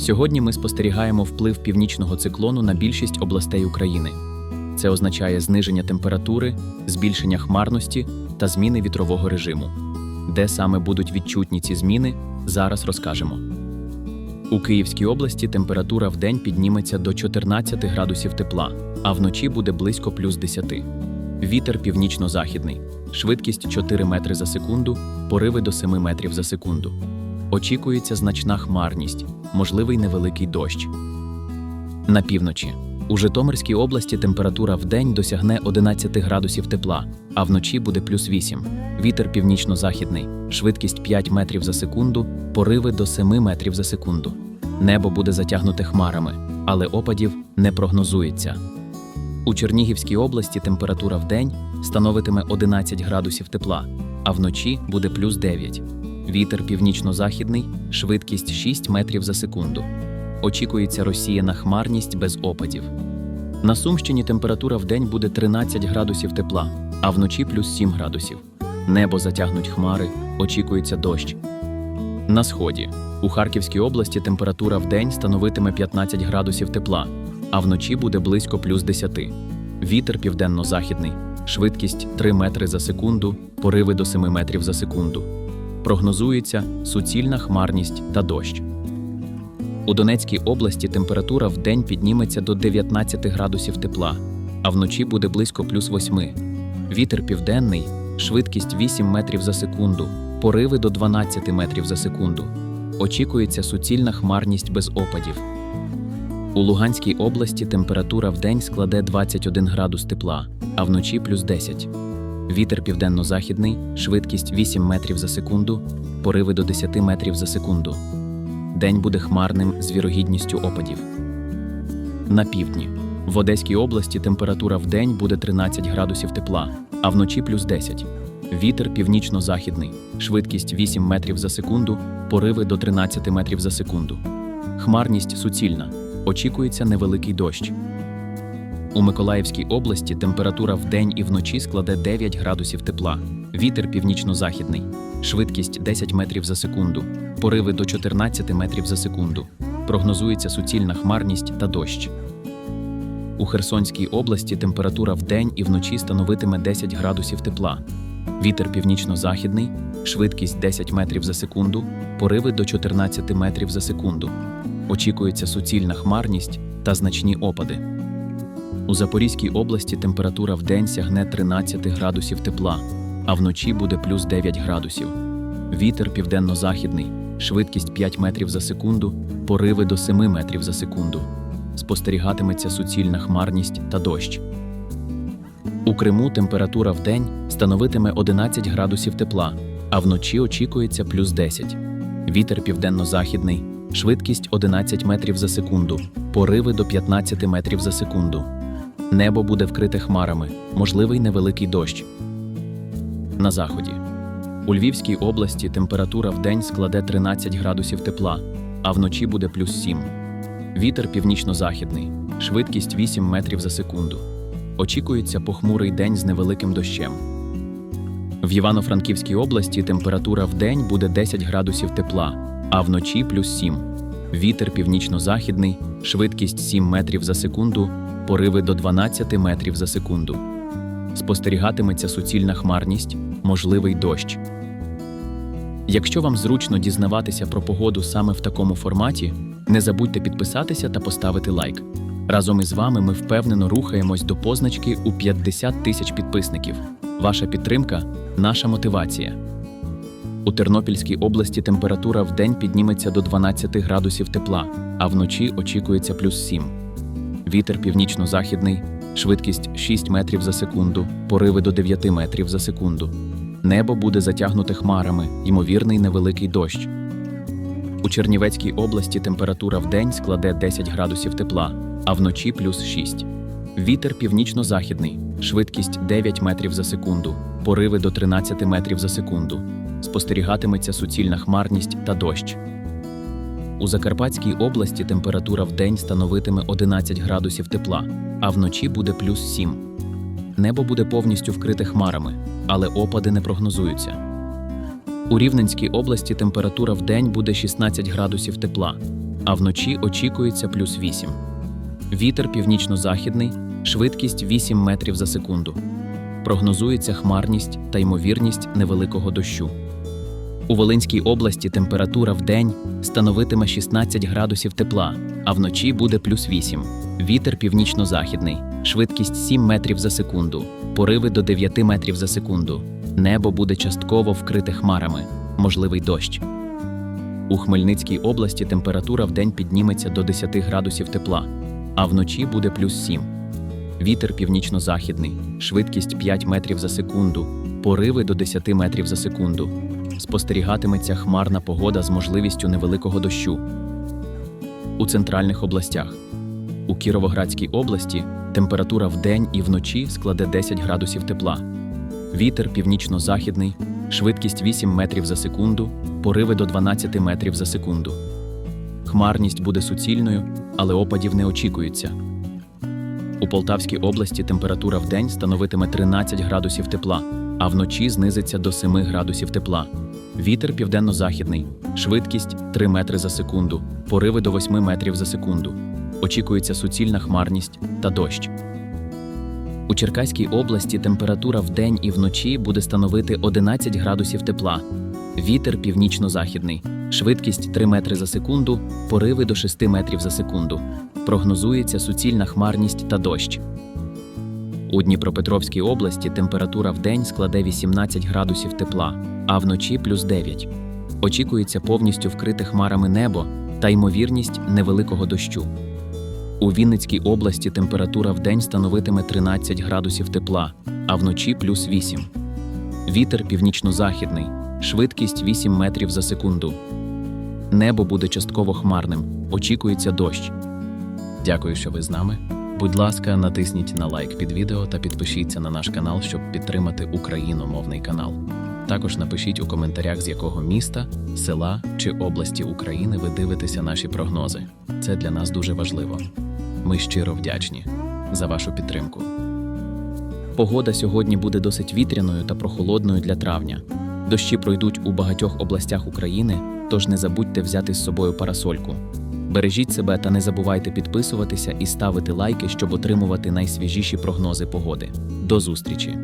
Сьогодні ми спостерігаємо вплив північного циклону на більшість областей України. Це означає зниження температури, збільшення хмарності та зміни вітрового режиму. Де саме будуть відчутні ці зміни, зараз розкажемо. У Київській області температура в день підніметься до 14 градусів тепла, а вночі буде близько плюс 10. Вітер північно-західний, швидкість 4 метри за секунду, пориви до 7 метрів за секунду. Очікується значна хмарність, можливий невеликий дощ. На півночі. У Житомирській області температура в день досягне 11 градусів тепла, а вночі буде плюс 8. Вітер північно-західний, швидкість 5 метрів за секунду, пориви до 7 метрів за секунду. Небо буде затягнуте хмарами, але опадів не прогнозується. У Чернігівській області температура в день становитиме 11 градусів тепла, а вночі буде плюс 9. Вітер північно-західний, швидкість 6 метрів за секунду. Очікується розсіяна хмарність без опадів. На Сумщині температура в день буде 13 градусів тепла, а вночі плюс 7 градусів. Небо затягнуть хмари, очікується дощ. На сході. У Харківській області температура в день становитиме 15 градусів тепла, а вночі буде близько плюс 10. Вітер південно-західний, швидкість 3 метри за секунду, пориви до 7 метрів за секунду. Прогнозується суцільна хмарність та дощ. У Донецькій області температура в день підніметься до 19 градусів тепла, а вночі буде близько плюс 8. Вітер південний, швидкість 8 метрів за секунду, пориви до 12 метрів за секунду. Очікується суцільна хмарність без опадів. У Луганській області температура в день складе 21 градус тепла, а вночі плюс 10. Вітер південно-західний, швидкість 8 метрів за секунду, пориви до 10 метрів за секунду. День буде хмарним з вірогідністю опадів. На півдні. В Одеській області температура в день буде 13 градусів тепла, а вночі плюс 10. Вітер північно-західний, швидкість 8 метрів за секунду, пориви до 13 метрів за секунду. Хмарність суцільна. Очікується невеликий дощ. У Миколаївській області температура в день і вночі складе 9 градусів тепла. Вітер північно-західний, швидкість 10 метрів за секунду, пориви до 14 метрів за секунду. Прогнозується суцільна хмарність та дощ. У Херсонській області температура в день і вночі становитиме 10 градусів тепла. Вітер північно-західний, швидкість 10 метрів за секунду, пориви до 14 метрів за секунду. Очікується суцільна хмарність та значні опади. У Запорізькій області температура в день сягне 13 градусів тепла, а вночі буде плюс 9 градусів. Вітер південно-західний, швидкість 5 метрів за секунду, пориви до 7 метрів за секунду. Спостерігатиметься суцільна хмарність та дощ. У Криму температура в день становитиме 11 градусів тепла, а вночі очікується плюс 10. Вітер південно-західний, швидкість 11 метрів за секунду, пориви до 15 метрів за секунду. Небо буде вкрите хмарами, можливий невеликий дощ. На заході. У Львівській області температура в день складе 13 градусів тепла, а вночі буде плюс 7. Вітер північно-західний, швидкість 8 метрів за секунду. Очікується похмурий день з невеликим дощем. В Івано-Франківській області температура в день буде 10 градусів тепла, а вночі плюс 7. Вітер північно-західний, швидкість 7 метрів за секунду, пориви до 12 метрів за секунду. Спостерігатиметься суцільна хмарність, можливий дощ. Якщо вам зручно дізнаватися про погоду саме в такому форматі, не забудьте підписатися та поставити лайк. Разом із вами ми впевнено рухаємось до позначки у 50 тисяч підписників. Ваша підтримка наша мотивація. У Тернопільській області температура в день підніметься до 12 градусів тепла, а вночі очікується плюс 7. Вітер північно-західний, швидкість 6 метрів за секунду, пориви до 9 метрів за секунду. Небо буде затягнуте хмарами, ймовірний невеликий дощ. У Чернівецькій області температура в день складе 10 градусів тепла, а вночі плюс 6. Вітер північно-західний, швидкість 9 метрів за секунду, пориви до 13 метрів за секунду. Спостерігатиметься суцільна хмарність та дощ. У Закарпатській області температура в день становитиме 11 градусів тепла, а вночі буде плюс 7. Небо буде повністю вкрите хмарами, але опади не прогнозуються. У Рівненській області температура в день буде 16 градусів тепла, а вночі очікується плюс 8. Вітер північно-західний, швидкість 8 метрів за секунду. Прогнозується хмарність та ймовірність невеликого дощу. У Волинській області температура в день становитиме 16 градусів тепла, а вночі буде плюс 8. Вітер північно-західний, швидкість 7 метрів за секунду, пориви до 9 метрів за секунду. Небо буде частково вкрите хмарами, можливий дощ. У Хмельницькій області температура в день підніметься до 10 градусів тепла, а вночі буде плюс 7. Вітер північно-західний, швидкість 5 метрів за секунду, пориви до 10 метрів за секунду. Спостерігатиметься хмарна погода з можливістю невеликого дощу. У центральних областях. У Кіровоградській області температура вдень і вночі складе 10 градусів тепла. Вітер північно-західний, швидкість 8 метрів за секунду, пориви до 12 метрів за секунду. Хмарність буде суцільною, але опадів не очікується. У Полтавській області температура вдень становитиме 13 градусів тепла, а вночі знизиться до 7 градусів тепла. Вітер південно-західний, швидкість 3 метри за секунду, пориви до 8 метрів за секунду. Очікується суцільна хмарність та дощ. У Черкаській області температура вдень і вночі буде становити 11 градусів тепла. Вітер північно-західний, швидкість 3 метри за секунду, пориви до 6 метрів за секунду. Прогнозується суцільна хмарність та дощ. У Дніпропетровській області температура вдень складе 18 градусів тепла, а вночі плюс 9. Очікується повністю вкрите хмарами небо та ймовірність невеликого дощу. У Вінницькій області температура вдень становитиме 13 градусів тепла, а вночі плюс 8. Вітер північно-західний, швидкість 8 метрів за секунду. Небо буде частково хмарним, очікується дощ. Дякую, що ви з нами. Будь ласка, натисніть на лайк під відео та підпишіться на наш канал, щоб підтримати україномовний канал. Також напишіть у коментарях, з якого міста, села чи області України ви дивитеся наші прогнози. Це для нас дуже важливо. Ми щиро вдячні за вашу підтримку. Погода сьогодні буде досить вітряною та прохолодною для травня. Дощі пройдуть у багатьох областях України, тож не забудьте взяти з собою парасольку. Бережіть себе та не забувайте підписуватися і ставити лайки, щоб отримувати найсвіжіші прогнози погоди. До зустрічі!